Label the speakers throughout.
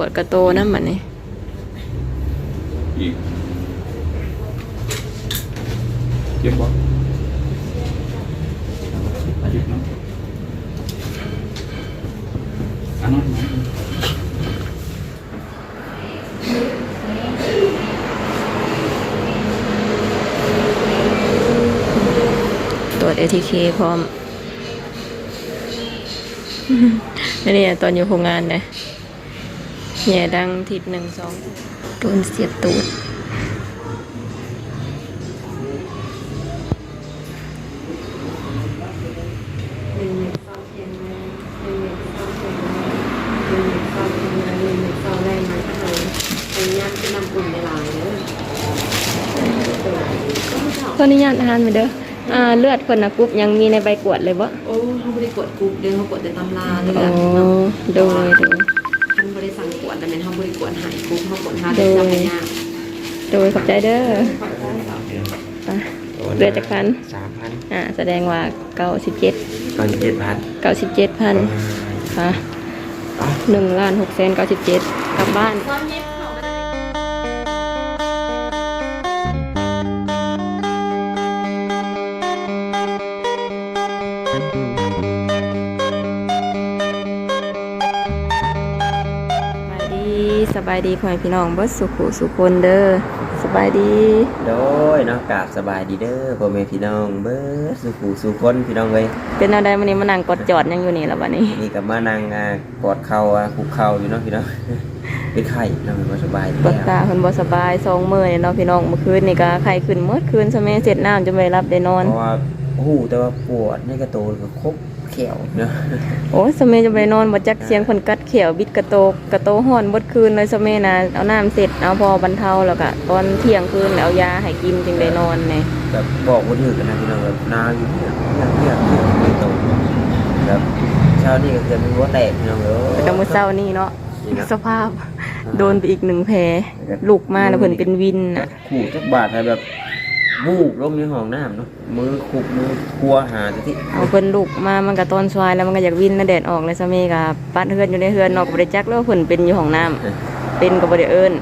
Speaker 1: ปวดกระโตนำบัดนี้
Speaker 2: อีกเจ็บบ่อายุเนาะอันนั้นไหม
Speaker 1: ตรวจ ATK พร้อมนี่นี่ตอนอยู่โรงงานนะ แย่ดังทิศหนึ่งสองโดนเสียบตูดขออนุญาตทานไปเด้ออ่าเลือดคนนะกรุ๊ปยังมีในใบกวดเลยบ่
Speaker 3: โอ้เขาไม่ได้กดกรุ๊ปเดินเขากดแต่ตำราเลย
Speaker 1: อ๋อ
Speaker 3: อะเนาะ
Speaker 1: โดยโดย
Speaker 3: กวดหายกรุ๊ปเขากดหา
Speaker 1: โด
Speaker 3: ได้
Speaker 1: ย
Speaker 3: จำไม่ยาก
Speaker 1: โดยขอบใจเด้อไปเลือดจากพัน
Speaker 4: สามพัน
Speaker 1: อ่าแสดงว่าเก้าสิบเจ็ด
Speaker 4: ก่อนเจ็ดพัน
Speaker 1: เก้าสิบเจ็ดพันค่ะหนึ่งล้านหกแสนเก้าสิบเจ็ดกลับบ้าน บายดีพ่อแม่พี่น้องเบิดสุขุสุคนเด้อสบายดี
Speaker 4: โดยเนาะกราบสบายดีเด้อพ่อแม่พี่น้องเบิร์สุขูสุคนพี่น้องเว้ย
Speaker 1: เป็นอะไรวันนี้มานั่งกดจอดยังอยู่นี่แล้ววันนี้
Speaker 4: นี่กับมานั่งอ่ากอดเข่าอะคุกเข่าอยู่เนาะพี่น้องเป็นไข้เนาะมันสบายดี
Speaker 1: ปวด
Speaker 4: แล้ว
Speaker 1: ตาเพิ่นบ่สบายสองมื้อนี่เนาะพี่น้องเมื่อคืนนี่ก็ไข้ขึ้นเมื่อคืนซะแม่เสร็จน้ำจนไม่ได้รับได้นอน
Speaker 4: เพราะว่าหูแต่ว่าปวดในกระโตนก็ครบ แขวเนาะ
Speaker 1: โอ้ยซะแม่จะไปนอนบ่จักเสียงเพิ่นกัดเขียวบิดกระโตกกระโตฮ้อนเบิดคืนเลยซะแม่นะเอาน้ำเสร็จเอาพอบรรเทาแล้วก็ตอนเที่ยงคืนแล้วเอายาให้กินจึงได้นอนแน่
Speaker 4: แบบบอกว่าถือกันนะพี่น้องแบบหนาวอยู่เนี่ยเพียกเพียกเพียกไม่ตรงแบบเช้านี่ก็เกิดเป็นหัวแตกพี่น้องเลย
Speaker 1: แต่ก็มื้อเช้านี่เนาะ
Speaker 4: นี่นะ
Speaker 1: สภาพโดนไปอีกหนึ่งแผลลูกมาแล้วเพิ่นเป็นวินน่ะ
Speaker 4: ขู่จักบาทให้แบบ วูบลงในห้องน้ำเนาะมือคุบมือครัวหาแต่ที่
Speaker 1: เอาเพิ่นลูกมามันก็ตอนสวายแล้วมันก็อยากวินแล้วแดดออกเลยซะแม่ก็ปัดเฮือนอยู่ในเฮือนเนอกก็บ่ได้จักแล้วาเพิ่นเป็นอยู่ห้องน้ำเป็นก็บ่ได้เอิ้น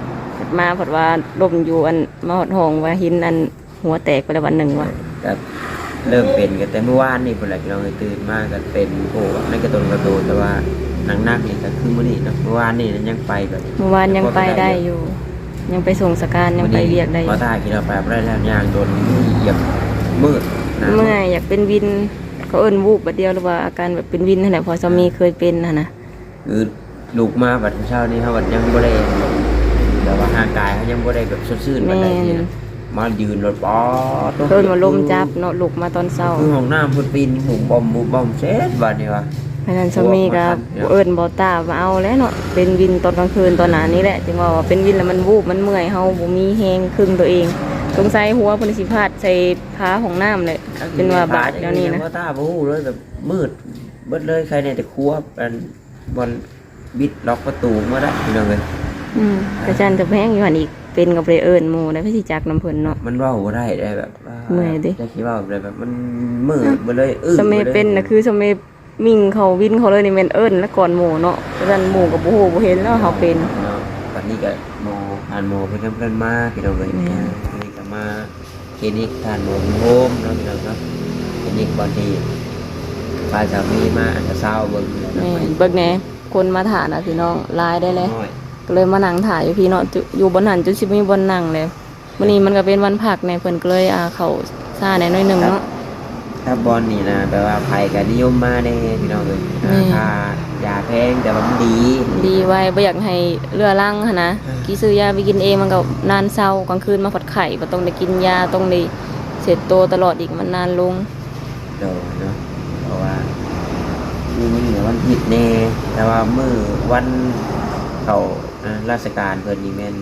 Speaker 1: มาเพดว่าลมอยู่อันมาหดห้องว่าหินอันหัวแตกไปแล้ววันหนึ่งว่ะ
Speaker 4: ก็เริ่มเป็นกันแต่เมื่อวานนี่เพิ่นแหละพี่น้องเอ้ยตื่นมาก็เป็นโอ้ในกระตุนกระโดดแต่ว่าหนังนักนี่ก็คือมื้อนี้เนาะเมื่อวานนี่ยังไปแบบ
Speaker 1: เมื่อวานยังไปได้อยู่ ยังไปส่งสการยังไปเวียกได้อ
Speaker 4: พอยู่ตายพี่เราไปบ่ได้แล้วย่างโดนเหยียบมืดนะ
Speaker 1: เมื่อยอยากเป็นวินเขาเอิ้นวูบบัดเดียวหรือว่าอาการแบบเป็นวินนั่นแหละพอสามีเคยเป็นนะนะ
Speaker 4: คือลูกมาบัดเช้านี้เฮาบัดยังบ่ได้แต่ว่าร่างกายเขายังบ่ได้แบบสดชื่นปานใดนี่นะมายืนรถป๊อด
Speaker 1: เอิ้นว่าลมจับเนาะลูกมาตอนเช้า
Speaker 4: คือห้องน้ำพุ่นปีนหุบบอมบุบบอมเสร็จบัดนี้วะ
Speaker 1: เพราะฉะนั้นสามีก็
Speaker 4: โอ้
Speaker 1: เอิ้นบ่ตามาเอาแล้วเนาะเป็นวินตอนกลางคืนตอนหน้านี้แหละจึงว่าว่าเป็นวินแล้วมันวูบมันเมื่อยเฮาบ่มีแฮงครึ่งตัวเองสงสัยหัวเพิ่นสิพาดใส่ผ้าของน้ำเลยเป็นว่าบาดเดี๋ยวนี้นะ
Speaker 4: ว่าตาบูเลยแบบมืดเบิดเลยใครเนี่ยแต่ครัวอันบอลบิดล็อกประตูมาได้พี่น้องเลย
Speaker 1: อืมกระจันจะแพงอยู่หันอีกเป็นกับเรเอิญหมูได้พี่สิจักน้ำเพลินเนาะ
Speaker 4: มันเว่าบ่ได้ได้แบบว่า
Speaker 1: เมื่อยดิ
Speaker 4: จะคิดว่าแบบแบบมันมืดไปเลยอื้อ
Speaker 1: สมัย
Speaker 4: ไปลย
Speaker 1: เป็นนะคือสมัย มิ่งเขาวินเขาเลยนี่แม่นเอิญแล้วก่อนหมูเนาะกระจันหมูกับโอ้โหบ่เห็นแล้วเขาเป็น
Speaker 4: เนาะตอนนี้ก็โมทานโมเพื่อนเพื่อนๆมาพี่น้องเลย
Speaker 1: แม่
Speaker 4: อ่านี่ก็มาคลินิกทานโมโฮมเนาะพี่น้องเนาะคลินิกบอดี้พาสามีมาอันตราซาวด์เบิ่งเนาะ
Speaker 1: แม่นเบิกแหน่คนมาถ่ายนะพี่น้องลายได้เลย
Speaker 4: น้อย
Speaker 1: ก็เลยมานั่งถ่ายอยู่พี่เนาะจุอยู่บนหันจุสิมีบนนั่งเลยวันนี้มันก็เป็นวันพักในเพิ่นก็เลยอ่าเขาซ่าในน้อยหนึ่งเนาะ
Speaker 4: ถ้าบอลนี่นะแปลว่าไผ่ก็นิยมมาแน่พี่น้องเลย
Speaker 1: แม่
Speaker 4: ราคายาแพงแต่ว่ามันดี
Speaker 1: ดีไว้บ่อยากให้เรือล่างหั้นนะ
Speaker 4: อืม
Speaker 1: กี่ซื้อยาไปกินเองมันก็นานเศร้ากลางคืนมาผัดไข่บ่ต้องได้กินยาต้องได้เสร็จโตวตลอดอีกมันนานลง
Speaker 4: โดนเนาะเพราะว่ามือมันเหนือวันผิดแน่แต่ว่ามือวันเขาอ่าราชการเพิ่นนี่แม่น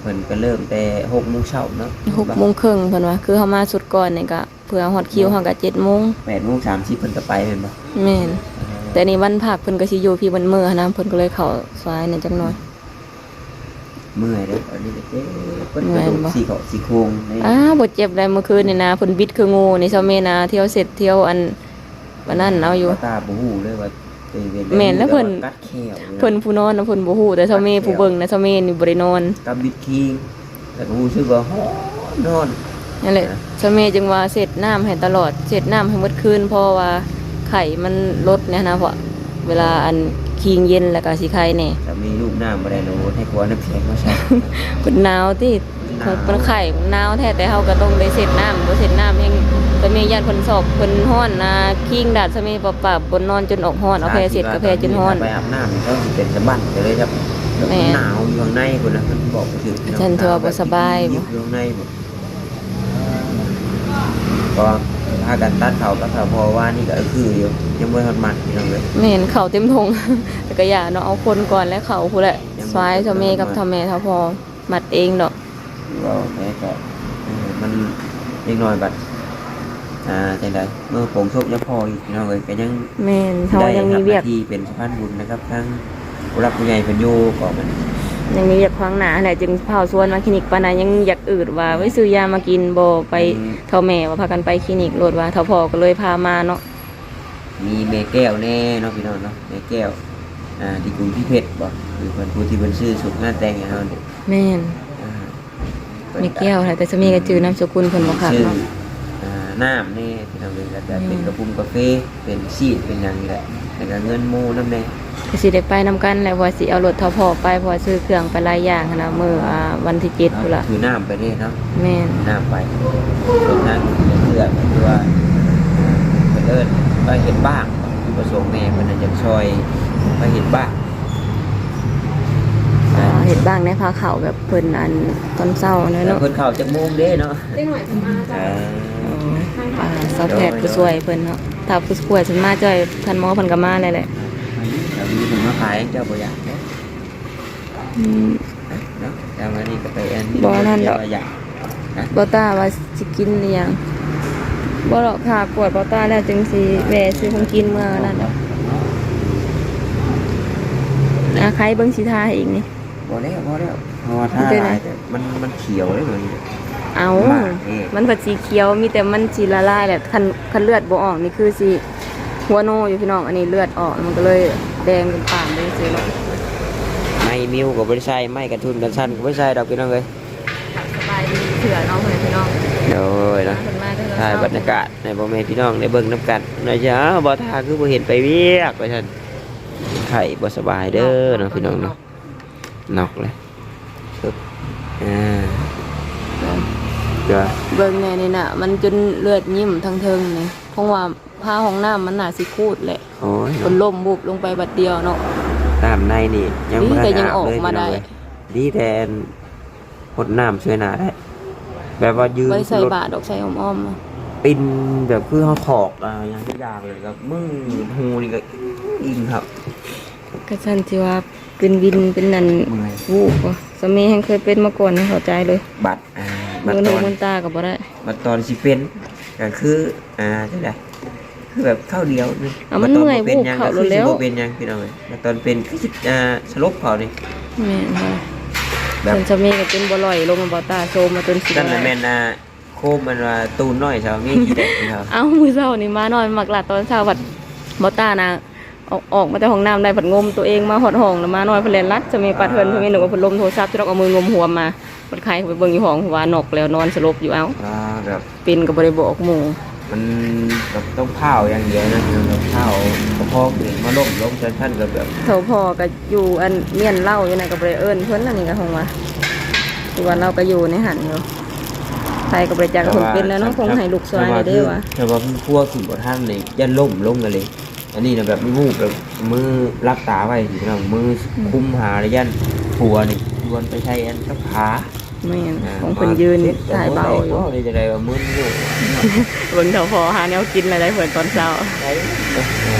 Speaker 4: เพิ่นก็เริ่มแต่หกโมงเช้าเนาะ
Speaker 1: หกโมงครึ่งเพิ่นว่าคือเฮามาสุดก่อนนี่ก็ เพื่อฮอดคิวเฮาก็เจ็ดโมง
Speaker 4: แปดโมงสามสิบเพิ่นก็ไปเป็นปะ
Speaker 1: แม่นแต่นี่วันพักเพิ่นก็สิอยู่พี่บนมื้อหั้นนะเพิ่นก็เลยเข้าซอยนั่นจักหน่อย
Speaker 4: เมื่อยเด้ออันนี้ก็เจ๊เพิ่น
Speaker 1: เมื่
Speaker 4: ก
Speaker 1: อย
Speaker 4: ระดูก
Speaker 1: บ่
Speaker 4: สี่เกาะสี่โครงใน
Speaker 1: อ้าวบ่เจ็บเลยเมื่อคืนนี่นะเพิ่นบิดคืองูนี่เซาเมนะเที่ยวเสร็จเที่ยวอันวันนั้นเอาอยู่
Speaker 4: ตาบูฮู้เลยว่าเป็นเป็น
Speaker 1: แม่นแล้วเพิ่น
Speaker 4: กัดแขว
Speaker 1: เพิ่นผู้นอนนะเพิ่นบ่ฮู้แต่เซาเมผู้เบิ่งนะเซาเมนี่บ่ได้นอน
Speaker 4: กับบิดคิงแต่ก็รู้สึกว่าฮ้อนนอน
Speaker 1: นั่นแหละ
Speaker 4: นะ
Speaker 1: เซาเมจึงว่าเสร็จน้ำให้ตลอดเสร็จน้ำให้หมดคืนเพราะว่าไข่มันลดเนี่ยนะเพราะเวลาอันคิงเย็นแล้วก็สิไข่แน่
Speaker 4: จะมีลูกน้ำบ่ได้โนให้กลัวน้ำแข็งมาใส่
Speaker 1: เพิ่นหนาวที่
Speaker 4: หนาว
Speaker 1: เพิ่นไข่มันหนาวแท้แต่เฮาก็ต้องได้เสร็จน้ำบ่เสร็จน้ำยังเซาเมญาติเพิ่นสอบเพิ่นฮ้อนนะคิงดาดเซาเมปะปะบนนอนจนออกฮ้อนเอาแพ้เสร็จก็แพ้จนฮ้อน
Speaker 4: ไปอาบน้ำนี่ก็สิเป็นสะบั้นไปเลยครับ
Speaker 1: แม่
Speaker 4: หนาวอยู่ข้างในคนนะเพิ่นบอกบ่ถึง
Speaker 1: ฉันตัวบ่สบายบ่
Speaker 4: อยู่ข้างในบ่ ก็พากันตัดเขาตัดเขาเพอว่านี่ก็คืออยู่ยังบ่ทันมัดพี่น้องเลย
Speaker 1: ไม่เห็นเข่าเต็มทง แต่ก็อย่าเนาะเอาคนก่อนแล้วเข่าพูดแหละสายเท่าเมกับเท่าแม่เท่าพอมัดเองดอก
Speaker 4: ก็แม่ก็เออมันเล็กน้อยบัดอ่าจังไดเมื่อผมโชคยังพออีกพี่น้องเลยก็ยัง
Speaker 1: แม่นเขา
Speaker 4: ได้
Speaker 1: ยังมี
Speaker 4: รับห
Speaker 1: เวีย
Speaker 4: น้ากที่เป็นสะพานบุญนะครับทั้งผู้รับผู้ใหญ่เป็นอยู่ก็มัน
Speaker 1: ยังมีเวียกควางหนาแหละจึงเผาส่วนมาคลินิกปานนั้นยังอยากอืดว่าไว้ซื้อยามากินบ่ไปเท่าแม่ว่าพากันไปคลินิกโลดว่าเท่าพอก็เลยพามาเนาะ
Speaker 4: มีเมแก้วแน่เนาะพี่น้องเนาะเมแก้วอ่าที่กรุงพิเพชรบ่คือคนผู้ที่เป็นชื่อสุดงานแต่งให้เฮาเนี่ย
Speaker 1: แม่น
Speaker 4: อ่า
Speaker 1: มีแก้วค่ะแต่จะมีก็จือนามสกุลเพิ่นบ่คัก
Speaker 4: ชื่อ
Speaker 1: เนาะ
Speaker 4: อ่าน้ำนี่พี่น้องเลยแล้วก็เป็นกระปุกกาแฟเป็นซีดเป็นหยังนี่แหละแล้วก็เงินหมู่นำแน่
Speaker 1: ก็สิได้ไปนํกันแหล้วว่าสิเอารถเท่าพอไปเพราะว่าซื้อเครื่องไปหลายอย่างหั้นนะมื้ออ่าวันที่7พุ่นล่ะ
Speaker 4: ถือน้ำไปนี่เนาะ
Speaker 1: แม่น
Speaker 4: น้ำไปเป็นนั่งเพื่อนคือว่าอ่าเพิ่นเอิ้นไปเห็นบ้างคือประสงค์แม่เพิ่นน่ะอยากช่วยไปเห็นบ้าง
Speaker 1: อ่าเฮ็ดบ้างในพาเขาแบบเพิ่นอันตอนเช้าเนาะ
Speaker 4: แล้ว
Speaker 1: เนาะ
Speaker 4: เพิ่นเข้าจากโมงเด้เนาะ
Speaker 3: ได้หน่อยผมมาจ้ะ
Speaker 4: อ่า
Speaker 1: อ่าซอฟต์แวร์ผู้ช่วยเพิ่นเนาะถ้าผู้ช่วยฉันมาจ่อยท่านหมอเพิ่นก็มาเลยแหละ
Speaker 4: แต่มีผมมาขายเจ้าบ่อยากเนาะ
Speaker 1: อืม
Speaker 4: เนาะแต่วันนี้ก็ไปอัน
Speaker 1: บ่นั่นดอก
Speaker 4: บ่อยาก
Speaker 1: บ่ตาว่าสิกินหรือยังบ่หรอกค่ะกวดบ่ต้าแล้วจึงสิแหวะซื้อของกินมานั่นดอกอะใครเบิ่งสิทาให้อีกนี่
Speaker 4: บ่แล้วบ่แล้วเพราะว่าถ้า
Speaker 1: เป็นไง
Speaker 4: ลายแต่มันมันเขียวเลยเหมือน
Speaker 1: เอา
Speaker 4: มากนี่
Speaker 1: มันผัดสีเขียวมีแต่มันสิละลายแหละคันคันเลือดบ่ออกนี่คือสิ หัวโนอยู่พี่น้องอันนี้เลือดออกมันก็เลยแดงเป็นป่านเลยสิเนาะ
Speaker 4: ไม่มิวก็บ่ได้ใส่ไม่กระทุนกันสั้นก็บ่ได้ใส่ดอกพี่น้องเอ้ย
Speaker 1: สบายดีเถื่อน้องเพิ่นพี่น้อง
Speaker 4: โอ้ยเนาะ
Speaker 1: เพิ่นมาเด้อ
Speaker 4: ถ่ายบรรยากาศในบ่แม่พี่น้องได้เบิ่งนํกันหน่อยจ้าบ่ทาคือบ่เห็นไปเวียกว่าซั่นไข้บ่สบายเด้อเนาะพี่น้องเนาะนอกเลยปึ๊บอ่าจ้า
Speaker 1: เบิ่งแน่นี่น่ะมันจนเลือดยิ้มทั้งเทิงนี่เพราะว่า ผ้าห้องน้ำมันน่าสิคูดแหละ
Speaker 4: โอ้ย
Speaker 1: คนล่มบุบลงไปบัดเดียวเนาะ
Speaker 4: น้ำในนี่ ยัง
Speaker 1: ดี
Speaker 4: บ่ทัน
Speaker 1: แต่ยัง
Speaker 4: อาบ
Speaker 1: ออก
Speaker 4: เลย
Speaker 1: มาได้
Speaker 4: พี่น้องเอ้ยดีแต่หดน้ำช่วยหน้าได้ แบบว่ายืน
Speaker 1: ไว้ใส่
Speaker 4: รถ
Speaker 1: บาตรดอกใส่อ้อมๆอะ
Speaker 4: ปินแบบคือเขาถอกอ่าอย่างทุกอย่างเลยครับมึงหูนี่ก็อินครับ
Speaker 1: ก็ซั่นที่ว่าเป็นวินเป็นนั่น
Speaker 4: เมื่อย
Speaker 1: วูบบ่สามีแห่งเคยเป็นมาก่อนให้เข้าใจเลย
Speaker 4: บัตรอ่าบั
Speaker 1: มื
Speaker 4: ต
Speaker 1: อ
Speaker 4: ร
Speaker 1: ห
Speaker 4: ต
Speaker 1: นู
Speaker 4: อน
Speaker 1: มันตาก็บ่ได้
Speaker 4: บัตรตอนสิเป็นก็คือ อ่าจังได คือแบบเข้าเดียวนึง
Speaker 1: อะมัน
Speaker 4: บัตรต
Speaker 1: เมื่อย
Speaker 4: บ่เป็นหยัง
Speaker 1: วูบเข้า
Speaker 4: ก็คือ
Speaker 1: แล้
Speaker 4: สิ
Speaker 1: ว
Speaker 4: บ่เป็นหยังพี่น้องเอ้ยบัตรตอนเป็นคือสิอ่าสลบเขานี่
Speaker 1: แม่นค่ะ
Speaker 4: แบบ
Speaker 1: ส่วนสามีก็เป็นบ่ลอยลงมาบ่ตาโซมมาจนสิ
Speaker 4: นั่น
Speaker 1: บ่
Speaker 4: น่ะ
Speaker 1: ได้
Speaker 4: แม่นอ่าโคมมันว่าตูนน้อยเช้ามีกี่แดดครับ
Speaker 1: เอ้ามื้อเช้านี่มาหน่อยมักหลัดตอนเช้าบัดบ่ตานะออกออกมาจากห้องน้ำได้ผัดงมตัวเองมาหอดห้องแล้วมาหน่อยเพิ่นเล่นรัดจะมีปัดเพิ่นเพิ่นมีหนูว่าเพิ่นลมโทรศัพท์จะต้องเอามืองมหัวมาบัดใครไปเบิ่งอยู่ห้องว่านกแล้วนอนสลบอยู่เอ้า
Speaker 4: อ่าแบบ
Speaker 1: ปินก็บ่ได้บอกหมู่
Speaker 4: มันแบบต้องเผาอย่างเดียวนะต้องเผากระเพาะเกิดมาล่มล้มชั้นๆก็แบบ
Speaker 1: เท่าพ่อก็อยู่อันเมียนเหล้าอยู่นั่นก็บ่ได้เอิ้นเพิ่นอันนี้ก็คงว่าคือว่าเราก็อยู่ในหันอยู่ใครก็บ่ได้จักเพิ่นเป็นแล้วเนาะคงให้ลูกชายได้เด้อว่า
Speaker 4: แต่ว่าเพิ่งพัวขึ้นบนท่านเลยยันล่มลงกันเลย อันนี้นะแบบมูกแบบมือรับตาไว้พี่น้องมือคุมหาระยันผัวนี่ชวนไปใช้อันกับขา
Speaker 1: แม่น
Speaker 4: อ่า
Speaker 1: ของเพิ่นยืนถ่ายเบาอยู่
Speaker 4: ก็เลยจะได้ว่ามึนอยู่
Speaker 1: เบิ่งเท่าพอหาแนวกินอะไรได้เพิ่นตอนเช้า
Speaker 4: ใช้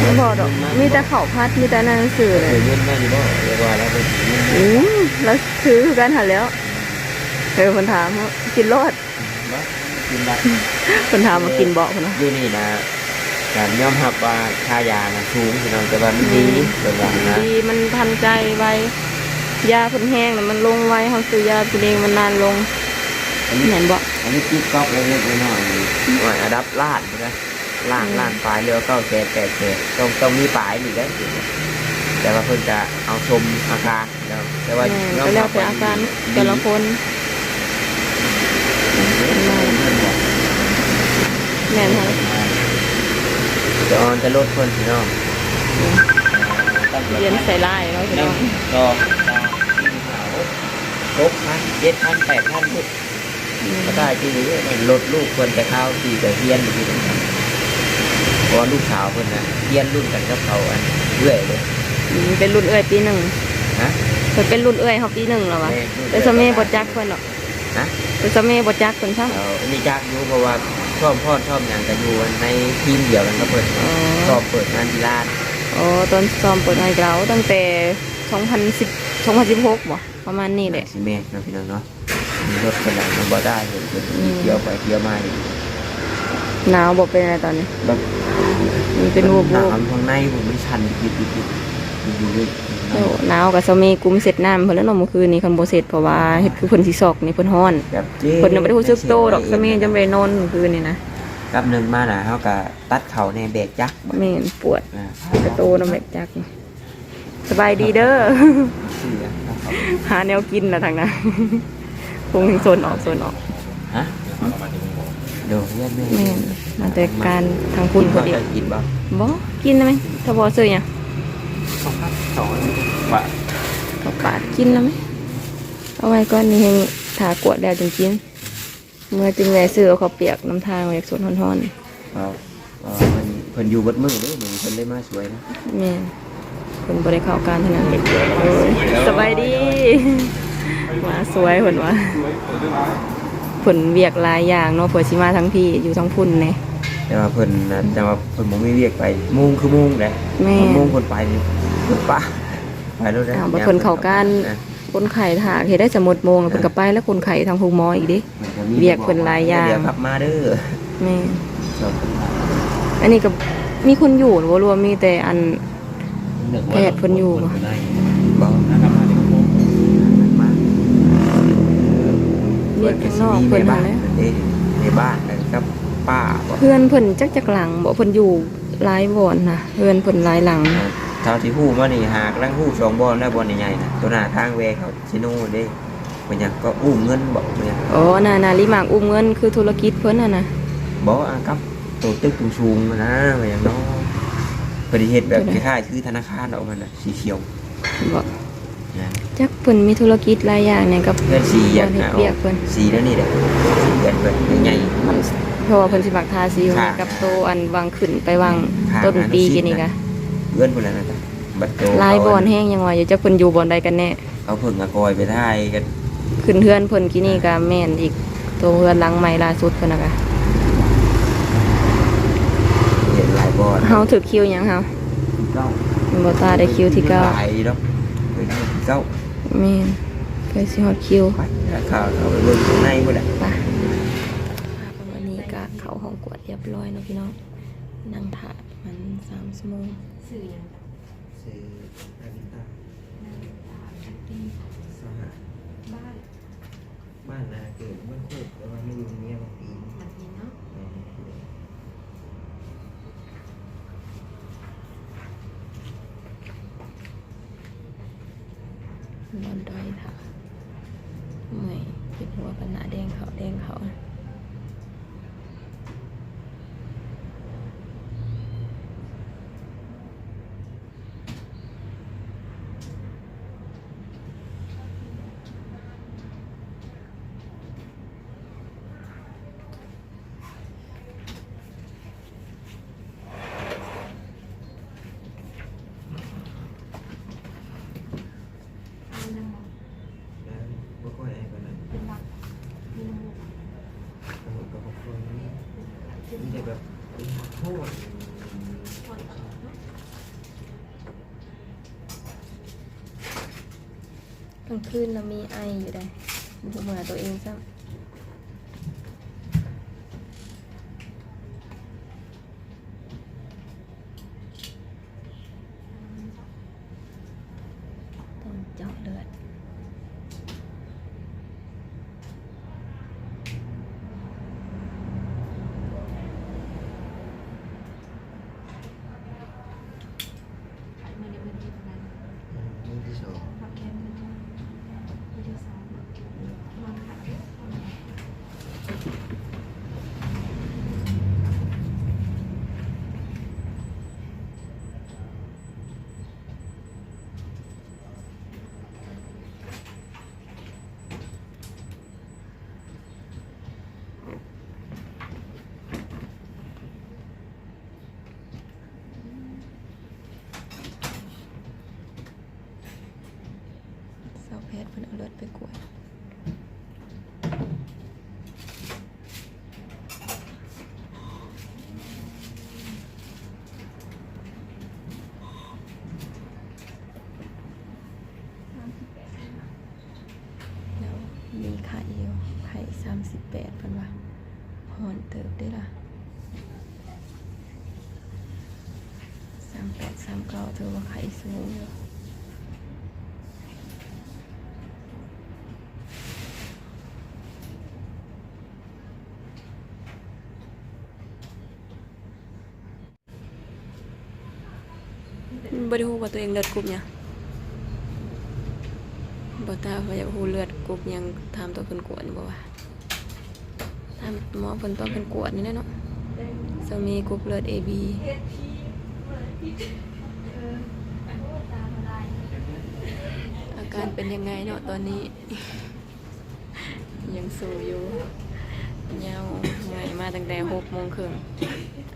Speaker 1: ไม่พอดอกมีแต่ข้าวผัดมีแต่หนังสือ
Speaker 4: เอ
Speaker 1: เล
Speaker 4: อยเงินนั่นอยู่บ่เรียกว่าแล้วไปถึงเงิน
Speaker 1: อืมแล้วซื้อคือกันหันแล้วเออคนถามว่ากินรอด
Speaker 4: เนาะกินได้
Speaker 1: คนถามมากินเบาคนนะ
Speaker 4: อยู่นี่นะการยอมรับว่าค่ายานะสูงพี่น้องแต่ว่ามันดีแบบว่านะ
Speaker 1: ดีมันทันใจไว ยาเพิ่นแห้งน่ะมันลงไวเฮาซื้อยากินเองมันนานลง
Speaker 4: อันนี้
Speaker 1: เห็นบ่
Speaker 4: อันนี้กิ๊กก๊อกเล็กๆน้อยๆหน่อยอัดับลาดไปนะล้านล้านปลายเรือเก้าแสนแปดแสนต้องต้องมีปลายนี่ได้แต่ว่าเพิ่นจะเอาชมอาการแล้วแต่ว่า
Speaker 1: แม่นก็แล้วแต่อาการแต่ละคนแม่นค่ะ
Speaker 4: จะออนจะลดคนพี่น้อง
Speaker 1: เรียนใส่ลายเนาะพี่
Speaker 4: หนึ่
Speaker 1: น้อง ง
Speaker 4: สองสามสี่ห้าหก หกพันเจ็ดพันแปดพันทุก
Speaker 1: อืม
Speaker 4: ก็ได้ที่นี่ลดลูกคนแต่ข้าวที่จะเฮียนอยู่ที่นั่นเพราะว่าลูกสาวคนนะเฮียนรุ่นกันกับเขาอันเรื่อยเลย
Speaker 1: อืมเป็นรุ่นเอ้ยปีหนึ่ง
Speaker 4: นะ
Speaker 1: เพิ่นเป็นรุ่นเอ้ยเขาปีหนึ่งแล้ววะ
Speaker 4: แม่รุ่น
Speaker 1: แต่สมัยบทจักเพิ่นเนาะ
Speaker 4: นะ
Speaker 1: แต่สมัยบทจักเพิ่นซ้
Speaker 4: เราอันนี้จักอยู่เพราะว่าชอบพ่อชอบอย่างกันอยู่ในทีมเดียวกันก็เปิดำ
Speaker 1: อ๋
Speaker 4: ช
Speaker 1: อ
Speaker 4: อบเปิดงานกีฬา
Speaker 1: อ๋อตอนซ้อมเปิดงานเราตั้งแต่ 2010 2016บ่ ประมาณนี้แหละ
Speaker 4: ซีเมนต์นะพี่น้องเนาะมีรถขนาดมันบ่ได้เห็นเป็น
Speaker 1: อืม
Speaker 4: เที่ยวไปเที่ยวมาอยู่
Speaker 1: หนาวบ่เป็นอะไรตอนนี้
Speaker 4: แบบ
Speaker 1: มันเป็นวูบ
Speaker 4: หนา
Speaker 1: วู
Speaker 4: ว
Speaker 1: บ
Speaker 4: ข้างในผมมันชันยิบยิบยิบยิบยิบยิบ
Speaker 1: โอ้หนาวกับสมัยกลุ่มเสร็จน้ำเพิ่นแล้วเนาะเมื่อคืนนี้คันบ่เสร็จเพราะว่าเฮ็ดคือเพิ่นสิซอกนี่เพิ่นฮ้อน
Speaker 4: แบบเจ๊
Speaker 1: เพิ่นน่ะบ่ได้รู้สึกโตดอกสมัยจำได้นอนเมื่อคืนนี่นะ
Speaker 4: กับหนึ่งมาน่ะเขาก็ตัดเข่าในเบรกจักร
Speaker 1: แม่นปวด
Speaker 4: อ่า
Speaker 1: กระโตน้ำแบกจักนี่สบายดีเด้อ
Speaker 4: เสียครับเขา
Speaker 1: หาแนวกินนะทางนั้นคงถึงโซนออกโซนออก
Speaker 4: ฮะเดี๋ยวเรียนแม่
Speaker 1: แม่นมาแต่การทางคุณพอดี
Speaker 4: จะกินบ่
Speaker 1: บ่กินได้ไหมถ้าบ่ซื้อหยัง
Speaker 2: สองพันสองบาท
Speaker 1: กับปาดกินแล้วไหมเอาไว้ก่อนนี่ให้ถากวดแล้วจึงกิน เมื่อจึงแวะซื้อเอาข้าวเปียกน้ำทางมาจากสวนฮ้อน
Speaker 4: เอาเอาเพิ่นเพิ่นอยู่เบดมือเด้หนึ่งเพิ่นเลยมาสวยนะ
Speaker 1: ๆแม่น คนบ่ได้เข้าการเท่านั้นโอ้ยสบายดีมาสวยเพิ่นว่าผลเวียกหลายอย่างเนาะเผื่อสิมาทั้งพี่อยู่ทั้งพุ่นแน่
Speaker 4: แต่ว่าเพิ่นน่ะแต่ว่าเพิ่นบ่มีเรียกไปมุ่งคือมุ่งแหละ
Speaker 1: แม่
Speaker 4: มุ่งคนไปนี่เพิ่นป้าไปแล้วนะ
Speaker 1: อ้าวบ่เพิ่นเข้าการ
Speaker 4: อะ
Speaker 1: คนไข้ถากเฮ็ดได้จะหมดโมงแล้วเพิ่นก็ไปแล้วคนไข้ทางผู้หมออีกดิเรียกเพิ่นหลายอย่าง
Speaker 4: เดี๋ยวกลับมาเด้อ
Speaker 1: แม่
Speaker 4: ชอบเพิ่นมา
Speaker 1: อันนี้ก็มีคนอยู่หรือว่ารวมมีแต่อัน แพทย์เพิ่นอยู่บ่
Speaker 4: บอก
Speaker 2: นะครับมาเดี๋ยวผม
Speaker 4: มา
Speaker 1: เรียกข้างนอก
Speaker 4: เพิ่
Speaker 1: เพิ่
Speaker 4: น
Speaker 1: น
Speaker 4: ใน
Speaker 1: นั่
Speaker 4: บ้านน
Speaker 1: แหละ
Speaker 4: เด้ในบ้านกับป้าบ่
Speaker 1: เพื่อนเพิ่นจักจักหลังบ่เพิ่นอยู่หลายบ่อนนะเพื่อนเพิ่นหลายหลัง
Speaker 4: เท่าที่ฮู้มานี่หากลังฮู้สองบ่อนแล้วบ่อนใหญ่ๆนะตัวหน้าทางแวเขาซิโน่เด้เพิ่นหยังก็อุ้มเงินบ่เพิ่นหยัง
Speaker 1: อ๋อน่ะน่ะลิมากอุ้มเงินคือธุรกิจเพิ่นน่ะนะ
Speaker 4: บ่อะครับตัวตึกสูงๆนะว่าหยังเนาะ เพิ่นสิเฮ็ดแบบคล้ายๆคือธนาคารเอามันน่ะสีเขียว
Speaker 1: บ่
Speaker 4: นะ
Speaker 1: จักเพิ่นมีธุรกิจหลายอย่างเนี่ยกับ
Speaker 4: เพื่อนสีอย่าง
Speaker 1: บ่
Speaker 4: นะ
Speaker 1: เฮ็ดเวียกเพิ่น
Speaker 4: สีแล้วนี่แหละสีเดือนเพิ่นใหญ่
Speaker 1: มันเพราะว่าเพิ่นสิมักทาสีอยู่
Speaker 4: ค่ะ
Speaker 1: กับโตอันวางขึ้นไปวาง
Speaker 4: ค่ะ
Speaker 1: ต้นปี
Speaker 4: ค่ะ
Speaker 1: กินนี่กะ
Speaker 4: เพื่อนพุ่นแล้วนะจ๊ะบัดโต
Speaker 1: หลายบ่อนแห้งยังว่าอยู่จักเพิ่นอยู่บ่อนใดกันแน่
Speaker 4: เขาเพิ่งอะกอยไปถ่ายกัน
Speaker 1: ขึ้นเฮือนเพิ่นกินนี่ก็แม่นอีกตัวเฮือนหลังใหม่ล่าสุดเพิ่นน่ะกะ
Speaker 4: เห็นหลาย บ่อน
Speaker 1: เฮาถึกคิวหยังเฮา
Speaker 4: เก้า
Speaker 1: บ่ตาได้คิวที่เก้า
Speaker 4: หลายดอกเป็นที่เก้า
Speaker 1: แม่นไปสิฮอดคิว
Speaker 4: ไปแล้วข่าวเขาไปเบิ่งข้างในพุ่นอะ
Speaker 1: ไปวันนี้ก็เข้าห้องกวดเรียบร้อยเนาะพี่น้องนั่งถ่ายมันสามชั่วโมง
Speaker 3: สื่อยัง
Speaker 4: ซื้อนาฬิกาสหะ
Speaker 3: บ้าน
Speaker 4: บ้านนาเกิดเมื่อโคกแต่ว่าไม่รู้เมียมาปีน
Speaker 3: มันนี้เนาะ
Speaker 1: นอนด้อยค่ะเมื่อยคิดหัวกันหนาแดงเขาแดงเขา กลางคืนเรามีไออยู่ได้ดูเหมือตัวเองซ้ำต้องเจาะเลือด หอนเติบได้ล่ะสามแปดสามเก้าถือว่าไข่สูงอยู่ บริหูว่าตัวเองเลือดกรุ๊ปเนี่ยบอตาเขาอยากหูเลือดกรุ๊ปยังทำตัวเพิ่นกวดบ่ว่าทำหมอเพิ่นตัวเพิ่นกวดนี่แหละเนาะจะมีกรุ๊ปเลือด AB อาการเป็นยังไงเนาะตอนนี้ ยังสูอยู่ยาวไงมาตั้งแต่หกโมงครึ่ง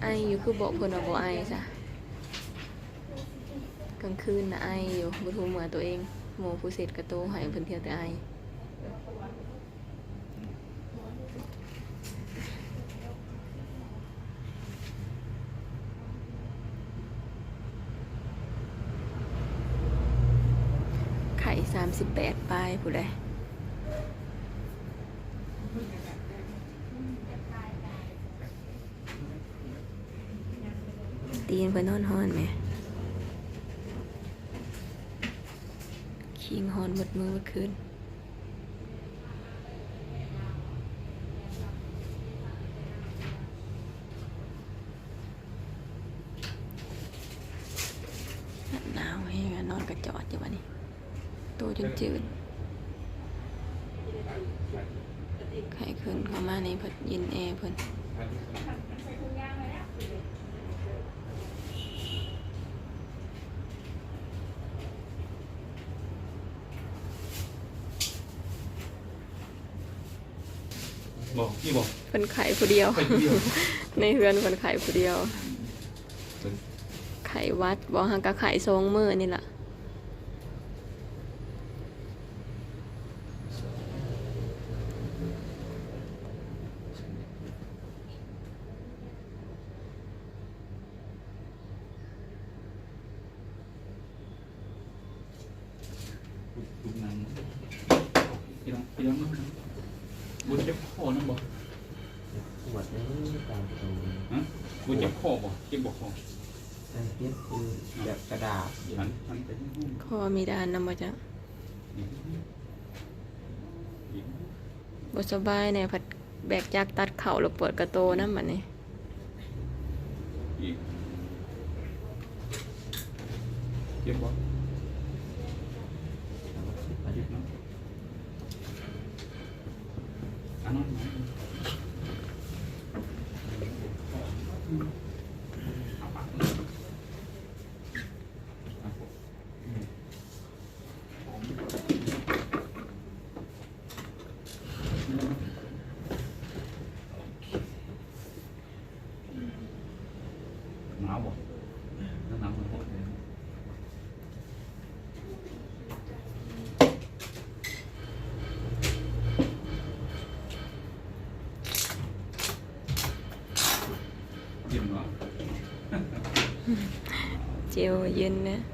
Speaker 1: ไออยู่คือบอกเพิ่นว่าบ่ไอจ้ะ กลางคืนนะไออยู่บ่ทูเหมือตัวเองหมู่ผู้เสร็จกระโตให้เพิ่นเที่ยวแต่ไอไข่สามสิบแปดปลายผู้ใดตีนเพิ่นนอนฮ้อนไหม คิงฮอนห มือเมื่อคืนหนาวแห้งนอนกระจอดอยู่วะนี่ตัวจนจืดไข้ขึ้นเข้ามาในเพิ่นยินแอร์เพิ่น
Speaker 2: บอกพี่บอก
Speaker 1: เพิ่นไข่ผู้เดียว
Speaker 2: ไปเดียว
Speaker 1: ในเฮือนเพิ่นไข่ผู้เดียว
Speaker 2: เป็น
Speaker 1: ไข่วัดบอกหังกะไข่ทรงมือนี่ล่ะ
Speaker 2: ดูหนังพี่น้องพี่น้อง บุญเจ็บคอนั่นบอก
Speaker 4: ปวดเลยตามประตู
Speaker 2: ฮะบุญเจ็บคอบอกเจ็บบอกคอ
Speaker 4: ไอ้เจ็บคือแบบกระดาษ
Speaker 2: หันหันไปที่ห้อง
Speaker 1: คอมีดานนำมาจ้ะบสบายเนี่ยผัดแบกจากตัดเข่าแล้วปวดกระโตน้ำมันนี่
Speaker 2: อีกเจ็บบอกเจ็บเนาะอันนั้นไหม หนาวบ่หนาวมันหดเลยเย็นวะ
Speaker 1: เจล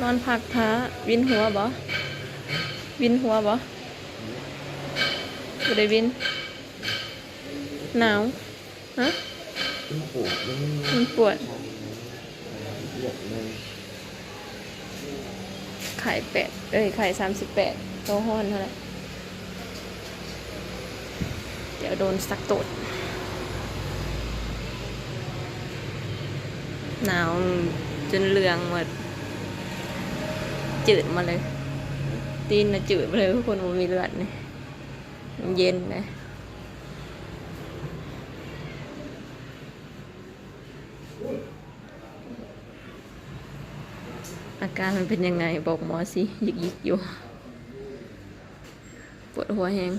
Speaker 1: น
Speaker 2: อน
Speaker 1: พักพระวินหัวบ่วินหัวบ่บ่ได้วิน หนาว ฮะ
Speaker 4: เป็นปวดมัน
Speaker 1: ปวด
Speaker 4: เลือดเลย
Speaker 1: ไข่แปดเอ้ยไข่สามสิบแปดโตห้อนเท่าไหร่เดี๋ยวโดนสักตดหนาวจนเหลืองหมด จืดมาเลย ตีนนะจืดมาเลยทุกคนมันมีเลือดนี่ยเย็นนะอาการมันเป็นยังไงบอกหมอสิยิกยิกๆอยู่ ปวดหัวแหง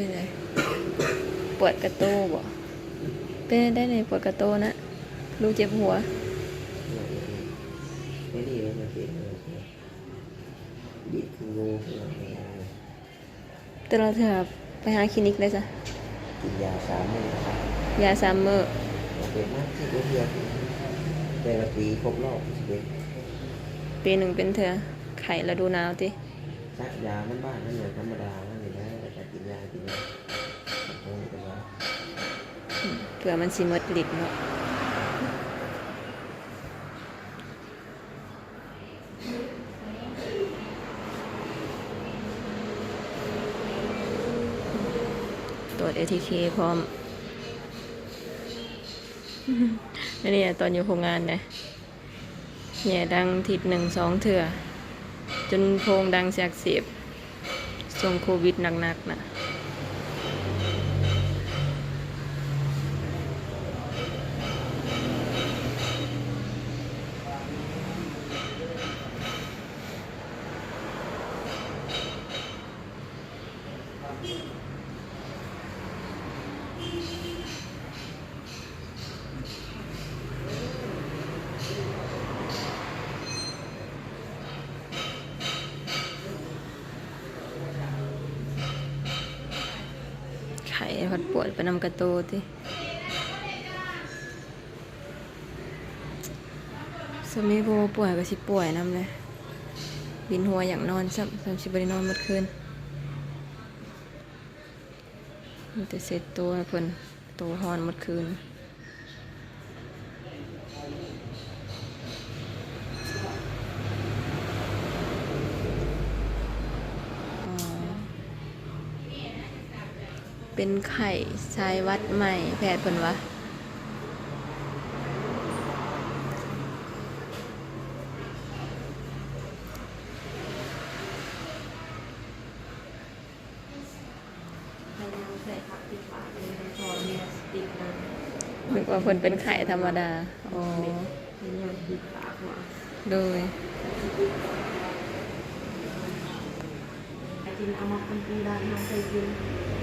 Speaker 1: เป็นไงปวดกระโตบ่เป็นได้ในปวดกระโตนะลูกเจ็บหัว
Speaker 4: ไม่ดีเลยนะเจ๊ดีคืองู
Speaker 1: แต่เราเถอะไปหาคลินิกเลยจ้ะ
Speaker 4: กินยาสามมื้อครับ
Speaker 1: ยาซัมเมอร์
Speaker 4: เป็นมากที่รู้เรื่องแต่ละปีครบรอบสิบเอ็ด
Speaker 1: ปีหนึ่งเป็นเถอะไข่ฤดูหนาวติ
Speaker 4: ซักยามันบ้านนั่นแหละธรรมดานั่นเลยนะ กินยากินยาต้องเป็นว่า
Speaker 1: เผื่อมันสิหมดฤทธิ์เนาะตรวจ ATK พร้อมนี่ตอนอยู่โรงงานเนี่ยแย่ดังทิศหนึ่งสองเถื่อ จนโพรงดังแสกเสียบ ช่วงโควิดหนักๆนะ ฮอดปวดไปนำกระโตติสมัยโบป่วยก็สิป่วยนำเลยบินหัวอย่างนอนซ้ำซ้ำชิบริโนอนเมื่อคืนมันจะเสร็จตัวเพิ่นตัวหอนเมื่อคืนอ๋อ เป็นไข่ชายวัดใหม่ แพทย์เพิ่นวะนึกว่าเพิ่นเป็นไข่ธรรมดา อ๋อ
Speaker 3: เป็นยังดีปากหัว
Speaker 1: โดย
Speaker 3: ไอ้กินเอามาคนกินได้มาเคยกินอะไรกินชีวิตสร้างแข็งแรงนะแข็งแรงกินบ้านเลยพอดีร้านหกแสน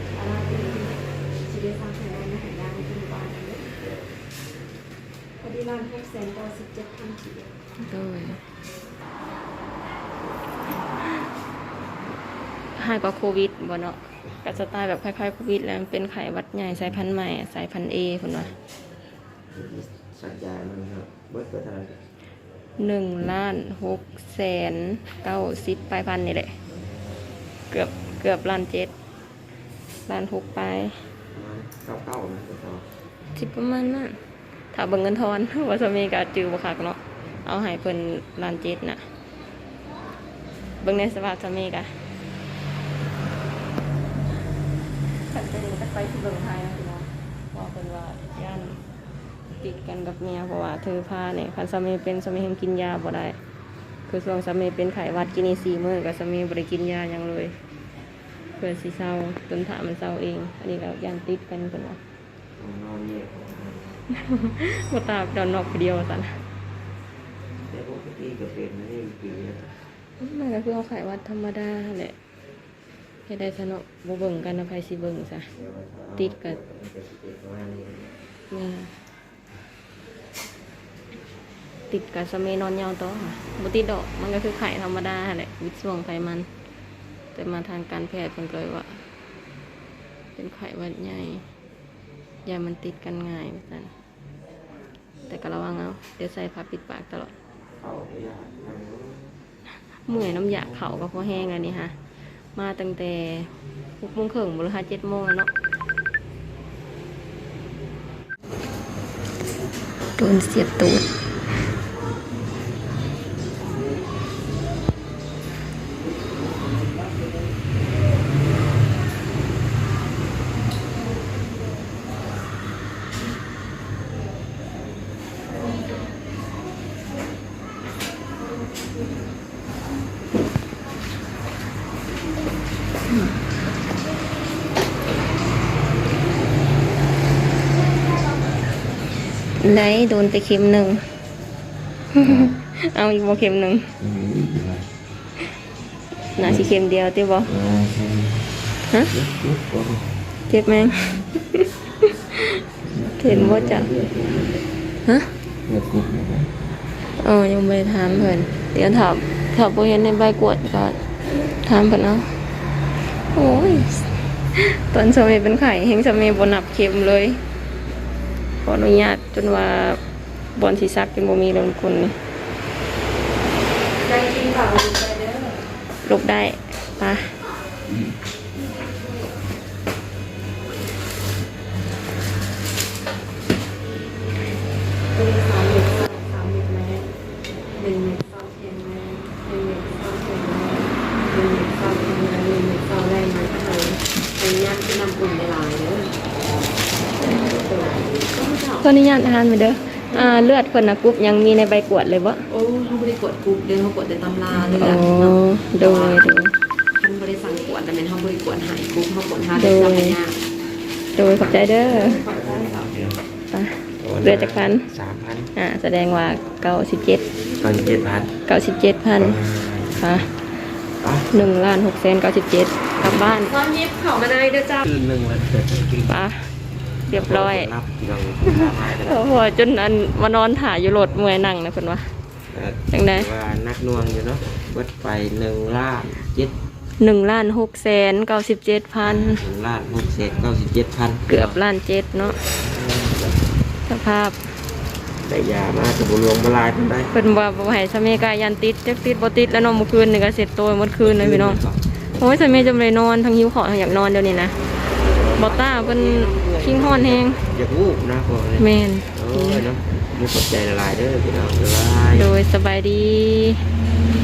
Speaker 3: ต่อสิบเจ็ดพันกีบ
Speaker 1: โดยหายกว่าโควิดบ่เนาะกับสไตล์แบบคล้ายๆโควิด แล้วมันเป็นไข้หวัดใหญ่สายพันธุ์ใหม่สายพันธุ์เอเพิ่นว่า
Speaker 4: สักยามันครับเบิร์ดก็ทาน
Speaker 1: หนึ่งล้านหกแสนเก้าสิบปลายพันนี่แหละ เกือบเกือบล้านเจ็ด ล้านหกปลาย
Speaker 4: ประมาณเก้าเก้านะต่อ
Speaker 1: สิประมาณนั้นถ้าเบิ่งเงินทอนว่าสามีก็จือบ่คักเนาะเอาให้เพิ่นล้านเจ็ดน่ะเบิ่งในสภาพสามีกะขันเป็นตะไคร้ที่เบิ่งไทยนะพี่น้องเพราะว่าเพิ่นว่าย่านติดกันกับเมียเพราะว่าเธอพาเนี่ยคันสามีเป็นสามีเห็นกินยาบ่ได้ คือช่วงสามีเป็นไข้หวัดกินนี่สี่มื้อก็สามีบ่ได้กินยาหยังเลย เพื่อสิเศร้าจนถามันเศร้าเอง อันนี้ก็ยันติดกันเพิ่นว่า
Speaker 4: นอนเนี่ย
Speaker 1: บ่ตาดอนนอกผู้เดียวซั่น
Speaker 4: แต่ปกติก็เป็นไม่ได้ปีนะ
Speaker 1: มันก็คือเอาไข้หวัดธรรมดาแหละเฮ็ดได้ซะเนาะบ่เบิ่งกันนะไผสิเบิ่งซะติดกับนี่ติดกับสะเมนอนยาวต่อค่ะบ่ติดดอกมันก็คือไข้ธรรมดาแหละวิตช่วงไขมัน แต่มาทางการแพทย์เพิ่นก็เลยว่า เป็นไข้หวัดใหญ่ยามันติดกันง่ายว่าซั่นแต่ก็ระวังเอาเดี๋ยวใส่ผ้าปิดปากตลอด
Speaker 4: เขาอยากท
Speaker 1: เมื่อยน้ำยาเขาก็พอแห้งแล้วนี่ฮะมาตั้งแต่หกโมงครึ่งบริหารเจ็ดโมงแล้วเนาะโดนเสียบตูด ไหนโดนไปเข็มหนึ่ง เอาอีกบ่เข็มหนึ่งำน่าสิเข็มเดียวติบ่ฮะเจ็บไหมเห็นว่าจะฮะ
Speaker 4: เลือดกุ๊บนะครับ
Speaker 1: เออยังไม่ได้ถามเพิ่นเดี๋ยวถามถ้าบ่เห็นในใบกวดก็ถามเพิ่นเอาโอ้ยตอนสมัยเป็นไข่เฮงสมัยบ่นับเข็มเลยข ออนุญาตจนว่าบอลสีซักจนบ่มีแล้วคนนี่
Speaker 3: ได้กินข่าวไปเด้อ
Speaker 1: ลบได้ปะ ทานไปเด้ออ่าเลือดคนนะกรุ๊ปยังมีในใบกวดเลยบ่
Speaker 3: โอ้เขาไม่ได้กดกรุ๊ปเดินเขากดแต่ตำราเลย
Speaker 1: อ๋อ
Speaker 3: เนาะ
Speaker 1: โดยโดย
Speaker 3: ท่านบริสั่งกวดแต่เป็นเขาบริกวดหายกรุ๊ปเขากดหาได้จำไม่ยาก
Speaker 1: โดยขอบใจเด้อไป เรือจากพัน
Speaker 4: สามพัน
Speaker 1: อ่าแสดงว่าเก้าสิบเจ็ด
Speaker 4: ตอนเจ็ดพัน
Speaker 1: เก้าสิบเจ็ดพันค่ะหนึ่งล้านหกแสนเก้าสิบเจ็ดกลับบ้าน
Speaker 3: ซ้อมยิบเขามาได้เด้อจ้า
Speaker 4: คืนหนึ่งวันเกิดกิน
Speaker 1: ไป เรียบร้อย
Speaker 4: รับที่เราทำมาแล้ว
Speaker 1: โอ้โหจนอันมานอนถ่ายอยู่รถเมื่อยนั่งนะเพิ่นว่าจังใด
Speaker 4: ว่านักหน่วงอยู่เนาะเบิดไปหนึ่งล้านเจ็ด
Speaker 1: หนึ่งล้านหกแสนเก้าสิบเจ็ดพัน
Speaker 4: หนึ่งล้านหกเศษเก้าสิบเจ็ดพัน
Speaker 1: เกือบล้านเจ็ดเนาะสภาพ
Speaker 4: ได้ยามาจะบุรวงบลายทำได้
Speaker 1: เพิ่นว่าบ่ให้สามีกายันติดจักติดบ่ติดแล้วเนาะเมื่อคืนนี่ก็เสร็จโตยเมื่อคืนเลยพี่น้องโอ้ยสามีจำเลยนอนทั้งหิวข้าวทั้งอยากนอนเดี๋ยวนี้นะ บ่ต้าเพิ่นพิงฮ้อนแฮง
Speaker 4: อยากวูบนะพอเนี่ย
Speaker 1: แม่น
Speaker 4: เออเนาะมุกขอบใจละลายเด้อพี่น้องละลาย
Speaker 1: โดยสบายดี